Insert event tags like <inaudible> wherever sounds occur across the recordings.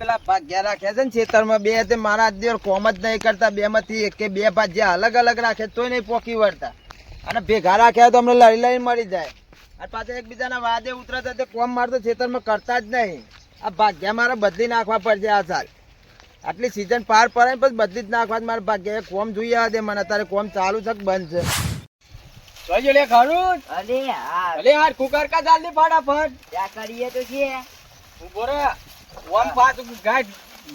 પેલા ભાગ્યા રાખે છે ને ખેતરમાં બે તે મારા આજ કોમ જ નહીં કરતા બે માંથી એક કે બે ભાગ્યા અલગ અલગ રાખે તોય નહીં પોકી વળતા. અને ભેગા રાખ્યા તો અમને લડી લઈને મરી જાય. અને પાછા એકબીજાના વાદે ઉતરતા તે કોમ મારતો ખેતરમાં કરતા જ નહીં. આ ભાગ્યા મારે બદલી નાખવા પડશે આ સાલ. આટલી સિઝન પાર પડે પછી બદલી જ નાખવા મારે ભાગ્યા કોમ જોઈએ આ દે મને અત્યારે કોમ ચાલુ છે બંધ છે. જોજો લે ખરું. અરે હા અરે યાર કુકર કા જલ્દી ફટાફટ? ક્યાં કરીએ તો છે. ઊભો રે ઓમ પાછું ગાઢ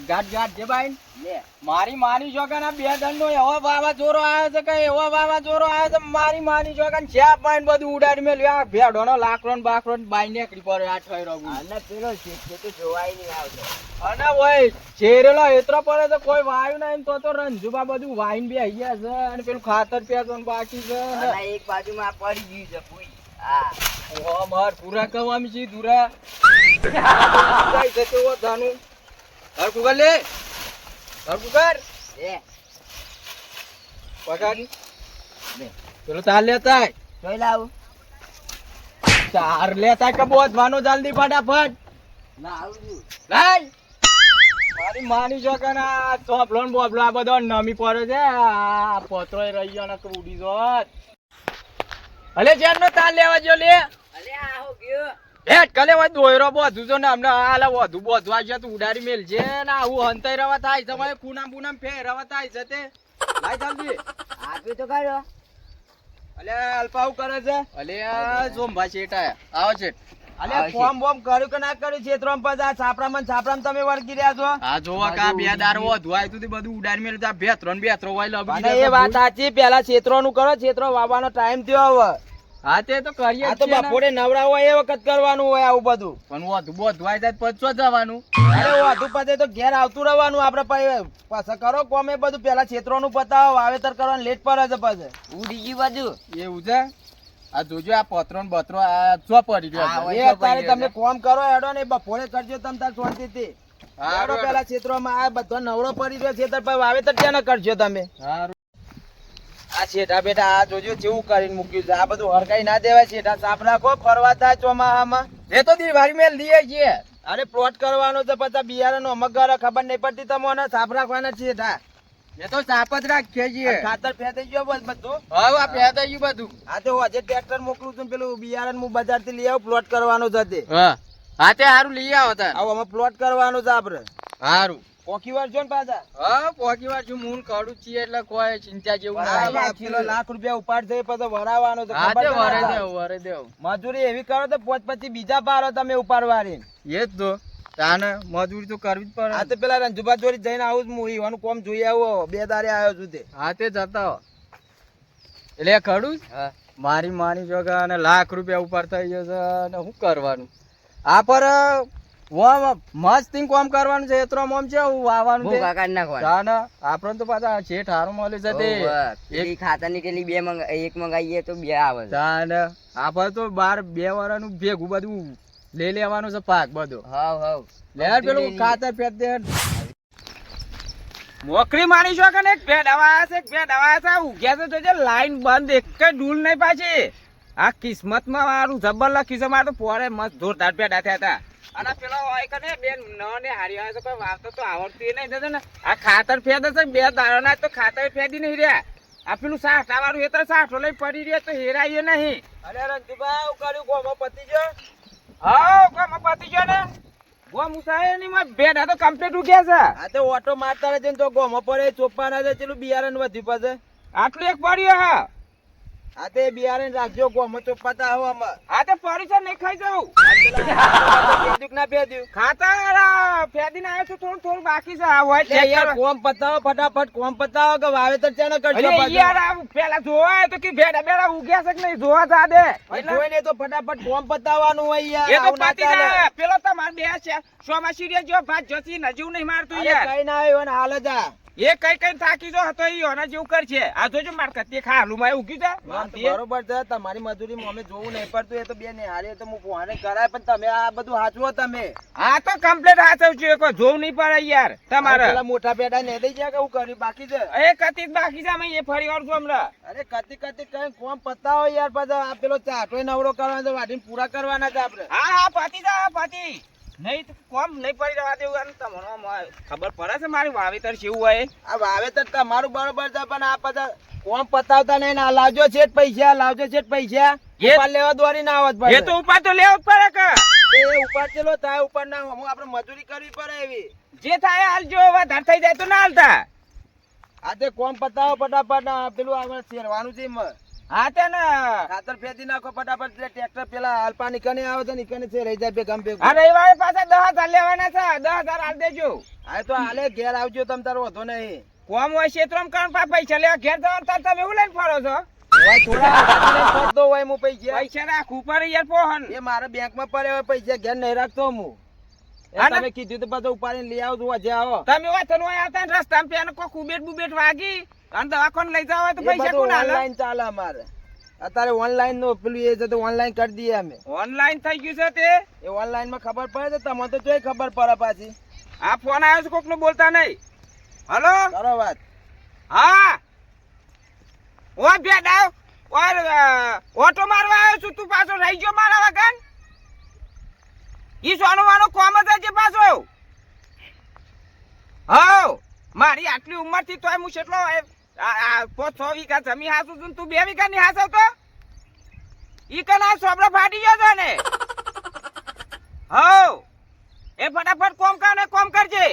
ગાઢ ગાઢ જે ભાઈ લે. મારી માની જોગન આ બે દંડ નો એવો વાવા જોરો આવ્યો છે કે એવો વાવા જોરો આવ્યો છે? મારી માની જોગન છે પાઈન બધું ઉડાડી મેલ્યો આ ભેડો નો લાકડો ને બાકડો ને બાઈ નીકળી પડે આ ઠઈ રહ્યો અને પેલો છે તો જોવાય નહીં આવતો. અને ઓય ચેરેલો એતરો પડે તો કોઈ વાયુ નહીં તો તો રંજુબા બધું વાઈન બે ગયા છે અને પેલું ખાતર પેવાનું બાકી છે. એક બાજુમાં પડી ગયું છે ભૂઈ. હા માર પૂરા કવામી છી દુરા જાય છે <laughs> તો ધાનું. હર કુકર લે. હર કુકર લે. પગાડી લે. પેલો તાર લેતા જોઈ લાવું. તાર લેતા કે બોધવાનો જલ્દી ફટાફટ. ના મારી માની જો કે ના ચોપલો ને બોપલો આ બધો નમી પડે છે. આ પત્રો રહી ગયો ને ઉડી જોત. અલે જેન નો તાલ લેવા જો લે. અલે આ હો ગયો. ભેટ કલે વા દોયરો બોધુ જો ને અમને આલે બોધુ બોધવા છે તું ઉડાડી મેલ છે ને આવું હંતાઈ રવા થાય તમારે કુનામ કુનામ ફેર રવા થાય છે તે. લાય જલ્દી આપ્યું તો કાઢો અલે અલ્પાવું કરે છે. અલે આ જોંભા છેટા આવો છે અલે ફોર્મ બોમ કર્યું કે ના કર્યું ખેતરમાં પછી આ છાપરામાં ને છાપરામાં તમે વળગી રહ્યા છો? આ જોવા કા બે દાર વધવાય તું બધું ઉડાડી મેલ તા બે ત્રણ બે ત્રણ વાય અને એ વાત સાચી પેલા ક્ષેત્રોનું કરો ક્ષેત્રો વાવવાનો ટાઈમ થયો હવે. હા તે તો કરીએ આ તો બપોરે નવરા હોય એ વખત કરવાનું હોય આવું બધું. પણ વધુ બોધવાય જાય તો જવાનું? અરે વધુ પતે તો ઘેર આવતું રહેવાનું આપડે પછી. પાછા કરો કોમ એ બધું પેલા ક્ષેત્રોનું પતાવો વાવેતર કરવાનું લેટ પડે છે પછી. ઉડી ગયું બાજુ. એવું છે? આ જોજો આ પત્રો ને બત્રો આ ચો પડી રહ્યો છે. એ અત્યારે તમે કોમ કરો હેડો ને બપોરે કરજો તમ તાર શાંતિ થી હેડો. પેલા ક્ષેત્રોમાં આ બધો નવરો પડી રહ્યો ખેતર પર વાવેતર ક્યાં કરજો તમે? આ છેટા બેટા આ જોજો કેવું કરીને મૂક્યું છે. આ બધું હરકાઈ ના દેવાય છેટા સાફ રાખો ફરવા થાય ચોમાહામાં. એ તો દિવાળી મેં લઈએ છીએ અરે પ્લોટ કરવાનો છે પછી બિયારણ અમગ ખબર નહીં પડતી તમને સાફ રાખવાના છે છેટા એ તો સાપ રાખીએ છીએ. ખાતર ફેંકાઈ ગયો બસ બધું. હવે આ પેદા ગયું બધું. આ તો આજે ટ્રેક્ટર મોકલું છું પેલું બિયારણ હું બજારથી લઈ આવું પ્લોટ કરવાનો છે તે. હા. હા તે હારું લઈ આવો તાર. આવો અમે પ્લોટ કરવાનો છે આપડે હારું. પોકી વાર છો ને પાછા. હા પોકી વાર છું મૂન કાઢું છીએ એટલે કોઈ ચિંતા જેવું ના કિલો લાખ રૂપિયા ઉપાડ થઈ પછી વરાવાનો છે ખબર તે છે ને વરે દેવ વરે દેવ. મજૂરી એવી કરો તો પોચ પછી બીજા પારો તમે ઉપાડવાની એ જ તો. તાને મજૂરી તો કરવી જ આ તો પેલા રંજુભા જોડી જઈને આવું જ હું ઈવાનું કોમ જોઈ આવો. બે દારે આવ્યો છું તે. હા તે જતા એટલે ખડું મારી માની જો અને લાખ રૂપિયા ઉપર થઈ જશે અને શું કરવાનું? આ પર ઓમ મસ્ત કોમ કરવાનું છે એતરો મોમ છે હું વાવાનું છે. નાખવાનું. તાને આપણને તો પાછા શેઠ ઠારો મળે છે તે. એક પેલી ખાતરની કેટલી બે મંગા એક મંગાઈએ તો બે આવે છે. ના આપણે તો બાર બે વર્ષનું ભેગું બધું લઈ લેવાનું છે પાક બધો. હાવ હાવ. લેર પેલું ખાતર ફેર દે. મોકરી મારી છો કે એક બે દવા છે બે દવા છે. ઉગ્યા છે જોજે લાઈન બંધ એક ડૂલ નહીં પાછી. આ કિસ્મતમાં મારું જબ્બર લખી છે મારે તો પોરે મસ્ત જોરદાર પેડા થયા હતા. અને પેલો હોય કે બેન ન ને હારી આવે કોઈ વાવતો તો આવડતી નહીં થતો ને આ ખાતર ફેદ છે બે દાડાના તો ખાતર ફેદી નહીં રહ્યા. આ પેલું સાઠા વાળું એ તો સાઠો લઈ પડી રહ્યા તો હેરાય નહીં. અરે રંજુભાઈ કર્યું ગોમો પતી ગયો. હા કામ પતી ગયો ને? ગો મુસાયની માં તો કમ્પ્લીટ ઉગ્યા છે. આ તો ઓટો મારતા રહેજે ને તો ગોમો પડે ચોપાના છે પેલું બિયારણ વધ્યું પછી. આટલું એક પડ્યું હા. આ તે બિયારણ રાખજો ગોમો પતા હો આમાં. આ તો પરિસર નહીં ખાઈ જવું ભેદ્યું ના ભેદ્યું ખાતા ફેદીને આવ્યો છું થોડું થોડું બાકી છે. આ હોય યાર કોમ પતાવો ફટાફટ કોમ પતાવો કે વાવેતર ચાને કરજો યાર આ પેલા જોવા તો કે ભેડા બેડા ઉગ્યા છે કે નહીં જોવા જા દે. જોઈને તો ફટાફટ કોમ પતાવવાનું હોય યાર એ તો ના પતી. જાય. પેલો તમાર બે છે. સોમાં સિરિયસ જો ભાત જતી નજીવ નહીં મારતું યાર. કઈ ના આવ્યો ને હાલ જ. એ કઈ કઈ થાકી જો હતો ઈ ઓના જેવું કરશે. આ જોજો માર કત્તી ખા માં ઉગ્યું વાત તો છે બરોબર છે તમારી મજૂરી અમે જોવું નહીં પડતું એ તો બે નિહાળી તો હું ફોને કરાય પણ તમે આ બધું હાચવો તમે. આ તો કમ્પ્લીટ હાચવ છું એક જોવું નહીં પડે યાર તમારે. પેલા મોટા બેડા ને દઈ જાય કે હું કર્યું? બાકી છે? એ કતી બાકી છે અમે એ ફરી વાર છું હમણાં. અરે કતી કતી કઈ કોમ પતાવો યાર પાછા આ પેલો ચાટો નવરો કરવાનો વાઢીને પૂરા કરવાના છે આપણે. હા હા પતી જા પતિ. નહીં તો કોમ નહીં પડી રહેવા દેવું અને તમને ખબર પડે છે મારી વાવેતર કેવું હોય આ વાવેતર તમારું બરોબર છે પણ આ બધા કોણ પતાવતા નહીં ને લાવજો છે જ પૈસા લાવજો છે જ પૈસા. એ- ઉપાડ લેવા દોરી ના આવત એ તો ઉપાડ તો લેવો જ પડે કે. એ ઉપાડ ચેલો થાય ઉપાડ ના હું આપણે મજૂરી કરવી પડે એવી. જે થાય હાલ વધાર થઈ જાય તો ના હાલતા. આ તે કોમ પતાવો ફટાફટ પેલું આપણે શેરવાનું છે એમાં. હા તે ને. ખાતર ફેંદી નાખો ફટાફટ એટલે ટ્રેક્ટર પેલા અલ્પા નીકળે આવે છે નીકળે છે રહી જાય રવિવારે પાછા દસ હજાર લેવાના છે. દસ હજાર હાલ દેજો. હા તો હાલે ઘેર આવજો તમ તારો વધો નહીં. કોમ હોય ક્ષેત્રમાં કારણ પા પૈસા લેવા ઘેર જવાનું તાર તમે એવું લઈને ફરો છો? પૈસા. પૈસા પડે યાર પોહન. એ મારા બેંકમાં પડ્યા હોય પૈસા ઘેર નહીં રાખતો હું? તમે કીધું તો પાછો ઉપાડીને લઈ આવો આવો. તમે વતન આવતા રસ્તામાં પેન કોઈ કુબેટ બુબેટ વાગી. અને દવાખાને લઈ જવા તો પૈસા કોણ હાલે? ઓનલાઈન ચાલે અમારે. અત્યારે ઓનલાઈન નો પેલું એ છે તો ઓનલાઈન કરી દઈએ અમે. ઓનલાઈન થઈ ગયું છે તે? એ ઓનલાઈનમાં ખબર પડે તો તમને તો જોઈ ખબર પડે પાછી. આ ફોન આવ્યો છે કોકનો બોલતા નહીં. હલો કરો વાત. હા. ઓ બેડા ઓર ઓટો મારવા આવ્યો છું તું પાછો રહી ગયો મારા વગર? ઈ સોનો વાનો કોમ જ છે પાછો હા મારી આટલી ઉંમરથી તોય હું કેટલો આ પાંચ છ વીઘા જમીન હાસું છું તું બે વીઘા ની હાસવ તો? ઈ કના સોબડો ફાટી ગયો છે ને. હો એ ફટાફટ કોમ ને કોમ કરજે.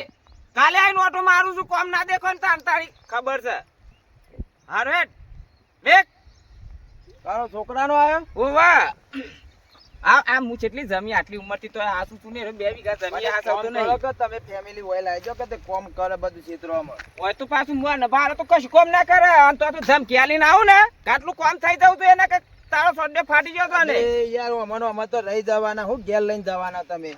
કાલે આઈને ઓટો મારું છું કોમ ના દેખો ને તાર તારી ખબર છે. હારો વેક. તારો છોકરાનો આવ્યો? ઓવા આ આ હું જેટલી જમી આટલી ઉંમરથી તો હાસું છું ને બે વીઘા જમી હાસવતો કોમ નહીં. કે તમે ફેમિલી હોય લાવજો કે તે કોમ કરે બધું ક્ષેત્રોમાં. હોય તો પાછું મુઆ ને બાર તો કશું કોમ ના કરે આમ તો તું ધમકી આલીને આવું ને કાટલું કોમ થઈ જવું તો એના કે તારો સોડે ફાટી ગયો તો ને. યાર અમારો અમે તો રહી જવાના હું ઘેર લઈને જવાના તમે.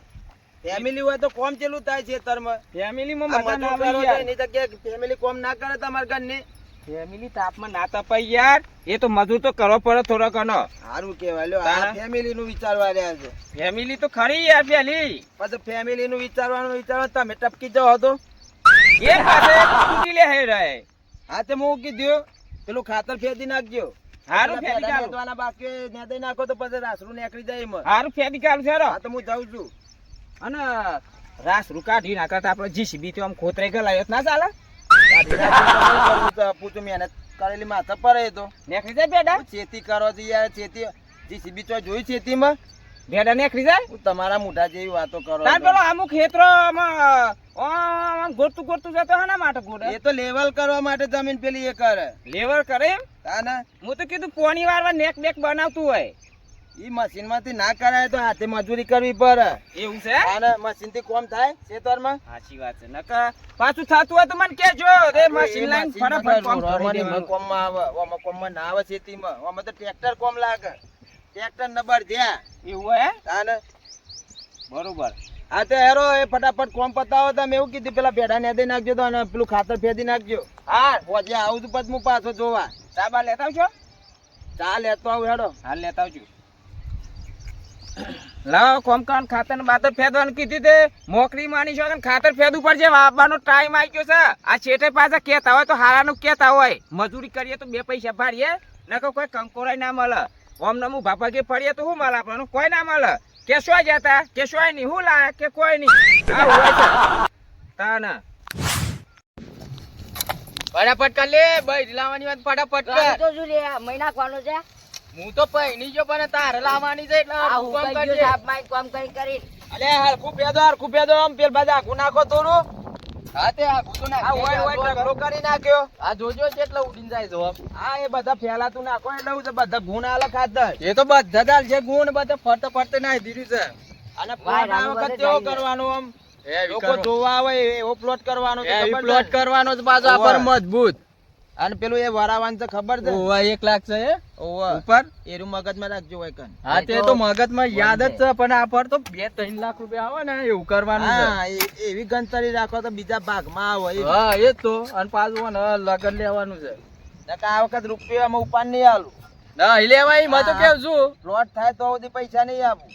ફેમિલી હોય તો કોમ ચેલું થાય છે તરમાં ફેમિલીમાં આ મજા ના આવે એની જગ્યાએ ફેમિલી કોમ ના કરે તમારા ઘરની? ફેમિલી તાપમાં ના તપાય યાર. એ તો મજૂર તો કરવો પડે થોડો ઘણો. સારું કેવાય લ્યો આ ફેમિલી નું વિચારવા રહ્યા છે. ફેમિલી તો ખરી યાર પેલી. પછી ફેમિલી નું વિચારવાનું વિચારવા તમે ટપકી જાઓ હતો એ પાસે તૂટી લે હે રહે હા તે હું કીધું પેલું ખાતર ફેદી નાખજો. હારું પેલા ફેદી પેલા કાઢો નેદવાના બાકી ને દઈ નાખો તો પછી રાસરું નીકળી જાય એમાં. હારું ફેદી કાઢું છે હા તો હું જાઉં છું. અને રાસ રૂકાઢી નાખતા આપણે જીસીબી તો આમ ખોતરાઈ ગયેલા ના ચાલે? કરો છો જાય તમારા મોઢા જેવી વાતો કરો તાર ખેતરોમાં ગોરતું ગોરતું જતો માટે એ તો લેવલ કરવા માટે જમીન પેલી એ કરે લેવલ કરે એમ હું તો કીધું પોણી વારવા નેક બેક બનાવતું હોય ઈ મશીનમાંથી ના કરાય તો હાથે મજૂરી કરવી પડે. એવું છે? અને મશીનથી કોમ થાય ખેતરમાં? સાચી વાત છે. નકા પાછું થતું હોય તો મને કેજો રે મશીન લાઈન ફટાફટ કામ કરી રોમાની દેવાનું. કોમમાં આવે ઓમાં કોમમાં ના આવે ખેતીમાં. ઓમાં તો ટ્રેક્ટર કોમ લાગે. ટ્રેક્ટર નબર જ્યાં એવું હે? તાને? બરોબર. હા તો હેરો એ ફટાફટ કોમ પતાવો તમે એવું કીધું પેલા ભેડા ને દઈ નાખજો તો અને પેલું ખાતર ફેદી નાખજો. હા હોજે આવું તો પછી હું પાછો જોવા. ચાબા લેતા આવજો? ચા લેતો આવું હેડો. હાલ લેતા આવજો. કોઈ ના મળે. કે શું જતા? કે શું નહીં? હું લાયા? કે કોઈ નહીં? આ હોય છે. ફટાફટ કર લે. ભાઈ લાવવાની વાત ફટાફટ કર. શું લે? મહિના કોનો છે? હું તો પૈણી જો પણ તારે લાવવાની છે એટલે આ હરખું હું કામ કઈ કરજે. ગયો સાપ કામ કરી કરી. અલે હરખું પેદો હરખું પેદો આમ પેલ બાજા આખું નાખો તોરું હા તે આ ગુતો નાખ આ હોય હોય ઢગલો કરી નાખ્યો. આ જોજો એટલે ઉડીને જાય જવાબ હા એ બધા ફેલાતું નાખો એટલે હું બધા ગુણ આલે ખાતર એ તો બધા દાલ છે ગુણ બધા ફરતે ફરતે નાખી દીધું છે. અને આ વખત કેવો કરવાનો આમ? લોકો જોવા આવે એવો પ્લોટ કરવાનો પ્લોટ કરવાનો જ પાછો આ પર મજબૂત. અને પેલું એ વરાવાનું છે ખબર છે? ઓવા એક લાખ છે ઓવે. ઉપર? એરું મગજમાં રાખજો હોય કન. હા તે તો મગજમાં યાદ જ છે પણ આ પર તો બે ત્રણ લાખ રૂપિયા આવે ને એવું કરવાનું છે. હા એવી ગણતરી રાખો તો બીજા ભાગમાં માં આવે હા એ તો. અને પાછું લગન લેવાનું છે. નકા આ વખત રૂપિયામાં ઉપાડ નહીં આલું. ના લેવાય મેં તો. કેવું છું? લોટ થાય તો સુધી પૈસા નહીં આપું.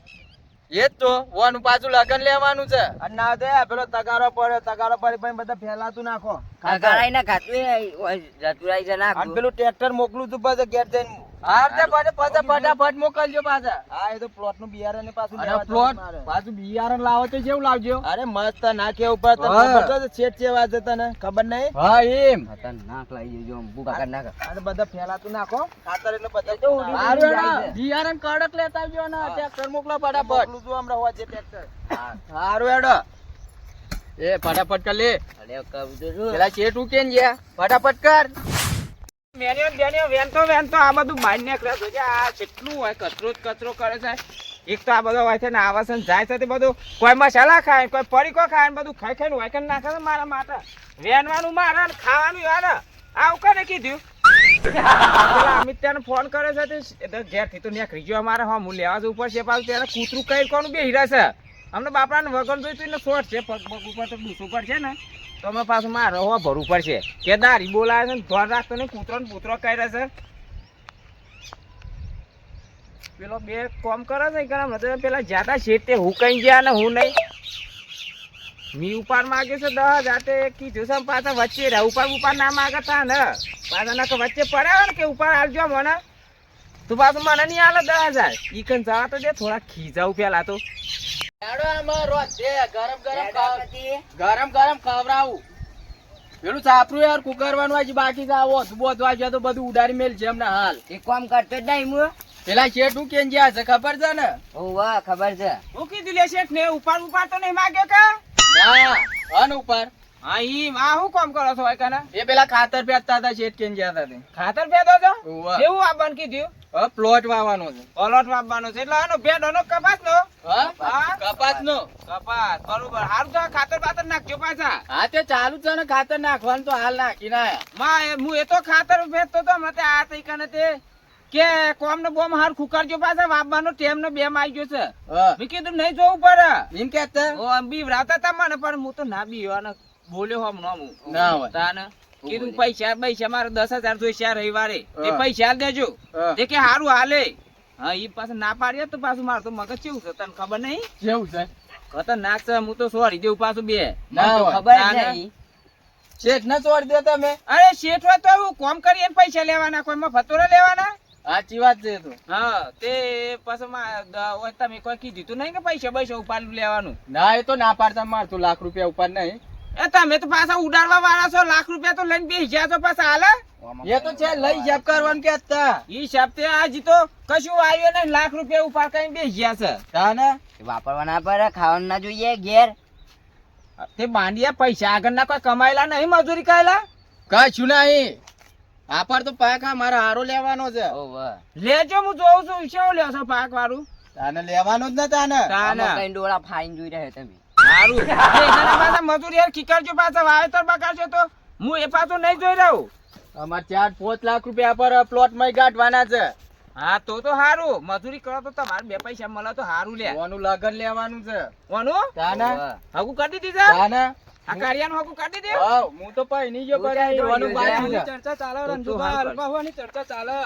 એ જ તો વાનું પાછું લગન લેવાનું છે. અને ના દે પેલો તગારો પડે તગારો પડે પછી બધા ફેલાતું નાખો. કરાઈ ના ખાતું જતું પેલું ટ્રેક્ટર મોકલું તું પછી ઘેર જઈને ફટાફટ મોકલજો પાછા. હા એ તો પ્લોટનું બિયારણ ને પાછું અરે પ્લોટ? પાછું બિયારણ લાવો તો જેવું લાવજો? અરે મસ્ત નાખે ઉપર તને હા. ખબર તો છે શેઠ છે તને? ખબર નહીં? હા એમ. નાક લાવી દેજો ભૂકા કરી નાખ. અરે બધા ફેલાતું નાખો. ખાતર એટલે બધા તો ઉડી હારું જાય હેડો. છે. બિયારણ કડક લેતા આવજો ને ટ્રેક્ટર મોકલો ફટાફટ. મોકલું છું હમણાં હોજે ટ્રેક્ટર હારું હેડો. એ ફટાફટ કર લે. અરે પેલા ઉકેન ગયા. ફટાફટ કર. મેન્યુઅલ બેન્યુઅલ વેનતો વેનતો, આ બધું બાંધી નીકળે કે આ કેટલું હોય, કચરો કચરો કરે છે. એક તો આ બધો હોય છે છે જાય છે તે બધું. કોઈ મસાલા ખાય કોઈ પરીકો ખાય બધું ખાઈ ખાઈને નાખે છે મારા માટે. વેનવાનું મારે ને ખાવાનું યાર. આવું કને કીધું? અમિત ત્યાં ફોન કરે છે તે ઘેરથી તો નીકળી અમારે હા, હું લેવા જવું પડશે પાછું, ત્યારે કૂતરું કઈ કોનું બે હીરા છે અમને બાપરાને વગર જોઈતું ને શોર્ટ છે, પગ ઉપર તો ઉપર છે ને, તો અમે પાછું મારે હવા ભરવું પડશે. કે દારી બોલાવે છે ધોર રાખતો ને કૂતરો ને પૂતરો કરે છે. પેલો બે કોમ કરે છે કે મતલબ પેલા જાતા છે તે હું કઈ ગયા ને હું નહીં. મી ઉપાડ માંગ્યો છે દસ હજાર તે કીધું છે પાછા વચ્ચે રહે ઉપર ઉપર ના માગતા ને. પાછા ના વચ્ચે પડ્યા ને કે ઉપર હાલજો મને. તું પાછું મને નહીં હાલે દસ હજાર. ઈ કન જવા તો દે થોડા ખીજાવું પેલા તો. છે ગરમ ગરમ ખવડાવું. પેલું સાપરું યાર કુકરવાનું આજે બાકી બોધવા છે તો બધું ઉડારી મેલ છે એમના હાલ. એક કામ કરતો જ નહીં હું. પેલા શેઠ હું કેમ જ્યાં છે ખબર છે ને? ઓવા ખબર છે. હું કીધું લે શેઠ ને ઉપાડ ઉપાડ તો નહીં માગ્યો કે? ના અન ઉપર. હા ઈ આ હું કામ કરો છો કને એ પેલા ખાતર હતા શેઠ કેમ હતા ખાતર ભેદો છો? કીધું હવે પ્લોટ વાવવાનો છે. પલોટ આપવાનો છે એટલે આનો ભેડોનો કપાસ નો? હા હા? કપાસ નો. કપાસ બરોબર. હારું તો ખાતર બાતર નાખજો પાછા. હા તે ચાલુ છે ને ખાતર નાખવાનું તો હાલ નાખી ના માં હું એ તો ખાતર ભેજતો તો હમણાં આ તઈ કને તે કે કોમ ને બોમ હાર ખુકારજો પાછા વાપવાનો ટેમ ને બેમ આવી ગયો છે. મેં કીધું નહીં જોવું પડે. એમ આમ બીવરાવતા તા મને પણ હું તો ના બીવાનો બોલ્યો હમ નો હું. ના હોય. તાને કીધું પૈસા પૈસા મારે દસ હજાર જોઈશે આ રવિવારે. એ પૈસા દેજો. જે કે સારું હાલે. હા એ પાછું ના પાડીએ તો પાછું મારે તો મગજ કેવું છે? તને ખબર નહીં? કેવું છે? ખતરનાક છે. હું તો સોરી દેવું પાછું બે. ના. ખબર નહીં. શેઠ ને છોડી દે તમે અરે શેઠ હોય તો એવું કોમ કરીએ ને પૈસા લેવાના કોઈ માં ફતોરા લેવાના? સાચી વાત છે તો. હા તે પાછું માં તમે કોઈ કીધું નહીં કે પૈસા પૈસા ઉપાડ લેવાનું? ના એ તો ના પાડતા. મારતું લાખ રૂપિયા ઉપાડ નહીં. એ તમે તો પાછા ઉડાડવા વાળા છો લાખ રૂપિયા તો લઈને બેસી ગયા છો પાછા હાલે? એ તો છે લઈ હિસાબ કરવાનું કેતા હિસાબ તે આજી તો કશું આવ્યો નહીં લાખ રૂપિયા ઉપાડ કઈ બેસી ગયા છે તાને? એ વાપરવા ના પડે ખાવાનું ના જોઈએ ઘેર. તે બાંડિયા પૈસા આગળના કોઈ કમાયેલા નહીં મજૂરી કરેલા? કશું નહીં. આપર તો પાક આ મારે હારો લેવાનો છે. લેજો હું જોઉં છું શું લેશો પાક વાળું તાને લેવાનો જ ને તાને. તાને. કઈ ડોળા ફાઈન જોઈ રહ્યા તમે? સારું પાછા <laughs> મજૂરી યાર ખીકરજો પાછા વાવેતર બગાડશો તો. હું એ પાછું નહીં જોઈ રહ્યો અમાર ચાર પાંચ લાખ રૂપિયા પર પ્લોટમાં ગાંઠવાના છે. હા તો તો સારું મજૂરી કરો તો તમારે બે પૈસા મળે તો હારું લે. ઓનું લગન લેવાનું છે. તાને? હગું કરી દીધી છે? તાને? આ કારિયાનું હગું કરી દીધી હા, હું તો પાઈ નહીં જો ઓનું બાકી. ચર્ચા ચાલે રંજુભા હલવાવાની ચર્ચા ચાલે.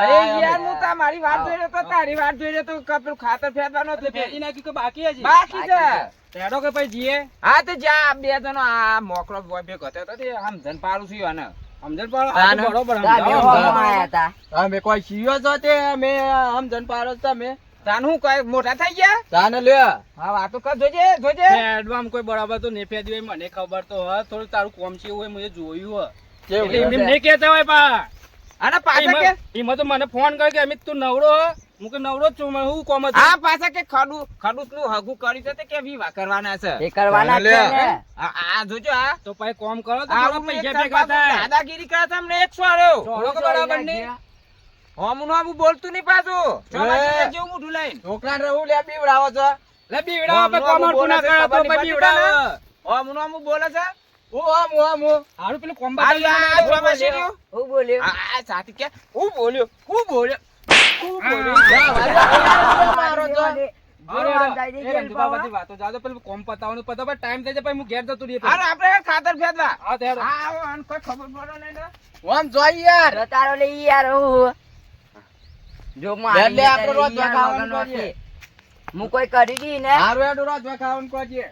અરે યાર હું તમારી વાત જોઈ રહ્યો તો તારી વાત જોઈ રહ્યો તો કપડું ખાતર ફેરવાનો તો ફેરી નાખ્યું કે બાકી હજી. બાકી છે. તેડો કે પછી જીએ? હા તો જા બે જણો આ મોકળો બોય ભેગો થયો તો તે ધન પાડું છું આને સમજણ પાડો? હા, બરોબર તા મેં સમજાવો. તા કોઈ સીયો જો તે અમે આમ જન પાડો તો તમે. તાન હું કઈ મોટા થઈ ગયા? તાને લ્યો. હા વાતો કર જોજે જોજે. એડવામ કોઈ બરાબર તો નેફે ફેદી મને ખબર તો હ થોડું તારું કોમ છે હોય મને જોયું હ એટલે એમ નહીં કહેતા હોય પા. આના પાછા કે? એમાં તો મને ફોન કર કે અમિત તું નવરો હો? હું કે નવરો છું મને હું કોમ હા પાછા કે ખડું ખડૂતનું હગું કરી છે કે વિવાહ કરવાના છે? એ કરવાના છે ને. આ જોજો આ તો પછી કોમ કરો તો પૈસા ભેગા થાય. દાદાગીરી કરે તમને એક સ્વાર્યો છોડો બરાબર નહીં? હમનું આવું બોલતું નહીં પાછું ચોમાસું હે. જેવું મોઢું લઈને છોકરા રહું લે બીવડાવો છો લે બીવડાવો પે કોમર ના કરે તો પે બીવડાવો હમનું આવું બોલે છે ઓ આમ હું આમ હારું પેલું કોમ્બા આ ચોમાસું રહ્યું. હું બોલ્યો આ સાથી કે હું બોલ્યો હું બોલ્યો હું બોલ્યો મારો ખાતર ખબર પડો ને. આમ જોઈ યાર તારો લે યાર હું જો એટલે આપણે રોજ યાર કરીએ. હું કોઈ કરી દી ને. હારું એડું રોજ ખાવાનું કોજીએ